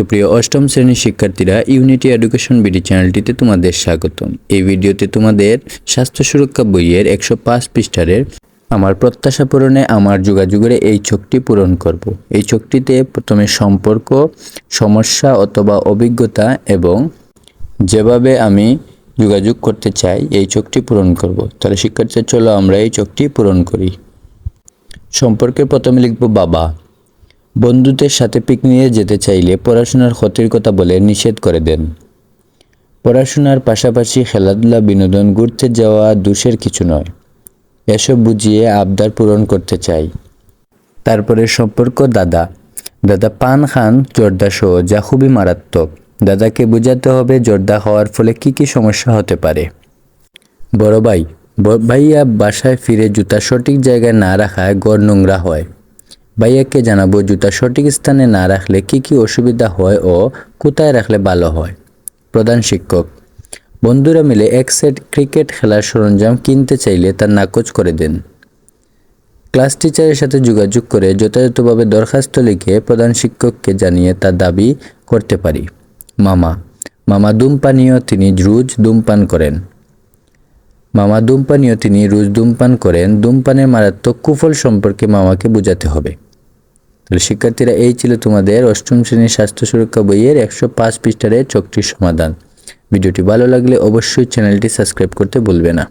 সুপ্রিয় অষ্টম শ্রেণির শিক্ষার্থীরা ইউনিটি এডুকেশন বিডি চ্যানেলটিতে তোমাদের স্বাগতম এই ভিডিওতে তোমাদের স্বাস্থ্য সুরক্ষা বইয়ের একশো পাঁচ পৃষ্ঠারের আমার প্রত্যাশা পূরণে আমার যোগাযোগের এই চোখটি পূরণ করব। এই চোখটিতে প্রথমে সম্পর্ক, সমস্যা অথবা অভিজ্ঞতা এবং যেভাবে আমি যোগাযোগ করতে চাই, এই চোখটি পূরণ করব। তাহলে শিক্ষার্থীরা, চলো আমরা এই চোখটি পূরণ করি সম্পর্কে প্রথমে লিখব বাবা বন্ধুদের সাথে পিকনিকে যেতে চাইলে পড়াশোনার ক্ষতির কথা বলে নিষেধ করে দেন। পড়াশোনার পাশাপাশি খেলাধুলা, বিনোদন, ঘুরতে যাওয়া দোষের কিছু নয়। এসব বুঝিয়ে আবদার পূরণ করতে চাই। তারপরে সম্পর্ক, দাদা। দাদা পান খান, জর্দা সহ যা খুবই মারাত্মক। দাদাকে বোঝাতে হবে জর্দা হওয়ার ফলে কি কি সমস্যা হতে পারে। বড় ভাই। ভাইয়া বাসায় ফিরে জুতা সঠিক জায়গায় না রাখায় গড় নোংরা হয়। ভাইয়াকে জানাব জুতা সঠিক স্থানে না রাখলে কি কি অসুবিধা হয় ও কোথায় রাখলে ভালো হয়। প্রধান শিক্ষক, বন্ধুরা মিলে এক সেট ক্রিকেট খেলার সরঞ্জাম কিনতে চাইলে তার নাকচ করে দেন। ক্লাস টিচারের সাথে যোগাযোগ করে যথাযথভাবে দরখাস্ত লিখে প্রধান শিক্ষককে জানিয়ে তার দাবি করতে পারি। মামা মামা ধূমপানীয় তিনি রোজ ধূমপান করেন। মামা ধূমপানীয় তিনি রোজ ধূমপান করেন। ধূমপানের মারাত্মক কুফল সম্পর্কে মামাকে বোঝাতে হবে। তাহলে শিক্ষার্থীরা এই ছিল তোমাদের অষ্টম শ্রেণির স্বাস্থ্য সুরক্ষা বইয়ের একশো পাঁচ পৃষ্ঠারের চোখটির সমাধান। ভিডিওটি ভালো লাগলে অবশ্যই চ্যানেলটি সাবস্ক্রাইব করতে ভুলবে না।